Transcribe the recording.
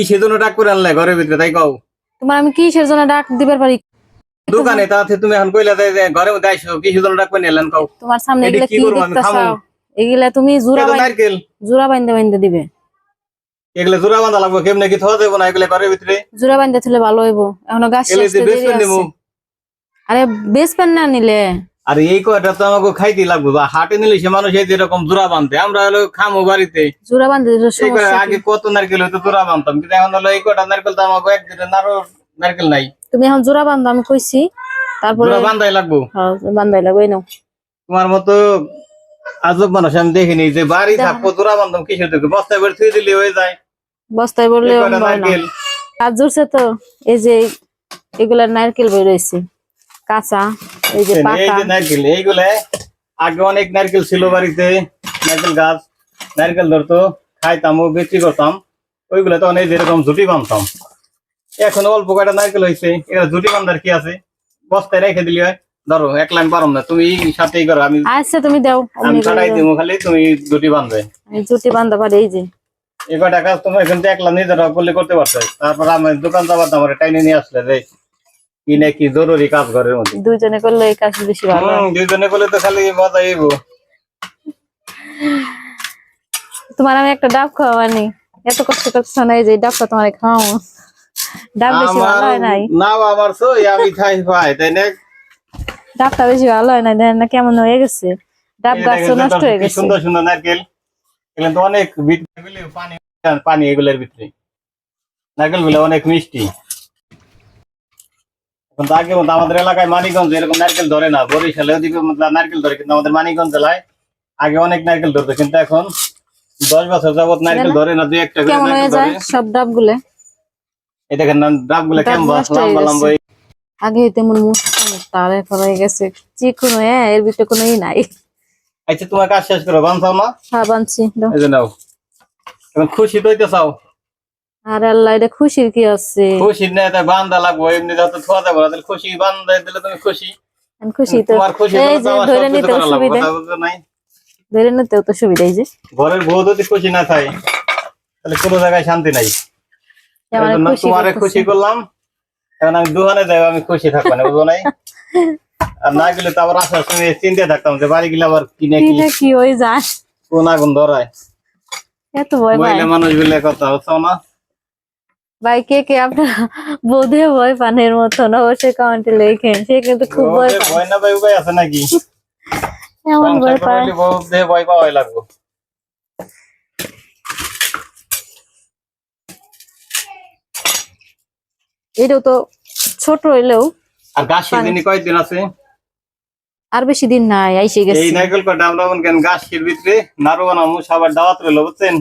কি সেজন্য ডাক করে আনলে ঘরের ভিতরে তাই কও? তোমার আমি কিসের জন্য ডাক দিবার পারি? দোকানে তাতে তুমি এখন কইলা যে যে ঘরের মধ্যে আইসো কি সেজন্য ডাক করে নিলেন কও? তোমার সামনে এগুলা কি দেখতেছ? এগুলা তুমি বাইন- নারকেল। জোড়া বাইন্দে বাইন্দে দিবে। এগুলো জোড়া বাঁধা লাগবে কেমনে কি থোয়া দেবো না এগুলো ঘরের ভিতরে? জোড়া বাইন্দে থলে ভালো হইব। এখনও গাছ। আরে বেসপেন না নিলে। আর এই কয়টা তো আমাকে খাইতে লাগবে বা হাটে নিলে সে মানুষ এই যে এরকম জোড়া বাঁধতে আমরা হলো খামো বাড়িতে। জোড়া এই সমস্যা আগে কত নারকেল হইতো জোড়া বাঁধতাম কিন্তু এখন হলো এই কয়টা নারকেল তো আমাকে একদিনে নারো নারকেল নাই। তুমি এখন জোড়া বান্ধো আমি কইছি তারপরে বান্ধাই লাগবো। হ্যাঁ, বান্ধাই লাগবে নাও। তোমার মতো আজব মানুষ আমি দেখিনি যে বাড়ি থাকব জোড়া বান্ধব কিসের দেখে বস্তায় করে থুয়ে দিলে হয়ে যায়। বস্তায় বললে নারকেল? কাজ জুড়ছে তো এই যে এগুলা নারকেল বের হয়েছে কাঁচা। এই যে নারকেল এইগুলা আগে অনেক নারকেল ছিল বাড়িতে নারকেল গাছ নারকেল ধরতো খাইতাম ও বিক্রি করতাম। ওইগুলা তখন এই যেরকম ঝুটি বানতাম এখন অল্প কয়টা নারকেল হয়েছে এটা ঝুটি বান্ধার কি আছে? বস্তায় রেখে দিলি হয়। ধরো এক লাইন পারম না তুমি সাথেই করো আমি আচ্ছা তুমি দাও আমি দাও। দিব খালি তুমি দুটি বান্ধবে আমি জুটি বান্ধা পারি এই যে। কয়টা কাজ তুমি এখন দেখলাম নিজেরা করলে করতে পারছ। তারপর আমি দোকান যাবার আমার টাইনে নিয়ে আসলে যে কি না কি জরুরি কাজ ঘরের মধ্যে? দুইজনে করলে এই কাজ বেশি ভালো দুইজনে করলে তো খালি মজা আইবো তোমার আমি একটা ডাব খাওয়ানি এত কষ্ট করছ না এই যে ডাবটা তোমার খাওয়াবো ডাব বেশি ভালো হয় নাই। নাও আমার সই আমি খাই পাই তাই না? ডাবটা বেশি ভালো হয় নাই দেখেন না কেমন হয়ে গেছে। ডাব গাছ নষ্ট হয়ে গেছে। সুন্দর সুন্দর নারকেল। এগুলো তো অনেক পানি পানি এগুলোর ভিতরে। নারকেলগুলো অনেক মিষ্টি। আগে মতো আমাদের এলাকায় মানিকগঞ্জ এরকম নারকেল ধরে না বরিশালে ওদিকে নারকেল ধরে কিন্তু আমাদের মানিকগঞ্জ জেলায় আগে অনেক নারকেল ধরতো কিন্তু এখন দশ বছর যাবত নারকেল ধরে না দুই একটা কেমন হয়ে যায় সব ডাব গুলে এই দেখেন ডাবগুলো কেমন লম্বা লম্বা আগে তেমন হয়ে গেছে চিকুন হয়ে এর ভিতরে কোনো ই নাই। আচ্ছা তোমার কাজ শেষ করো বানছাও না? হ্যাঁ বানছি এই যে নাও। এখন খুশি তো হইতে চাও। আর আল্লাহ এটা খুশির কি আছে? খুশি না তাই বান্দা লাগবো এমনি যত থোয়া যাব তাহলে খুশি বান্দা দিলে তুমি খুশি। আমি খুশি তো। তোমার খুশি এই যে ধরে নিতে সুবিধা। নাই? ধরে নিতেও তো সুবিধা এই যে। ঘরের বউ যদি খুশি না থাকে তাহলে কোনো জায়গায় শান্তি নাই। তোমারে খুশি করলাম। এখন আমি দোকানে যাই আমি খুশি থাকব না বুঝো নাই? আর না গেলে তো আবার আসার সময় চিন্তা থাকতাম যে বাড়ি গেলে আবার কিনে কি কি হয়ে যায়? কোন আগুন ধরায়। এত ভয় মানুষ বলে কথা হচ্ছে না? ভাই কে কে? আপনার বোধে ভয় পানের মতন অবশ্যই কমেন্টে লেখেন। সে কিন্তু খুব ভয় ভয় না ভাই উপায় আছে নাকি? এমন ভয় পায়। দেহে ভয় পাওয়াই লাগবে। এটাও তো ছোট হইলেও আর গাছ দিনই আছে? আর বেশি দিন নাই আইসে গেছে। এই নাইকেল কটা আমরা করেন গাছের ভিতরে? নাড়ু বানাবো সবার দাওয়াত রইল বুঝছেন?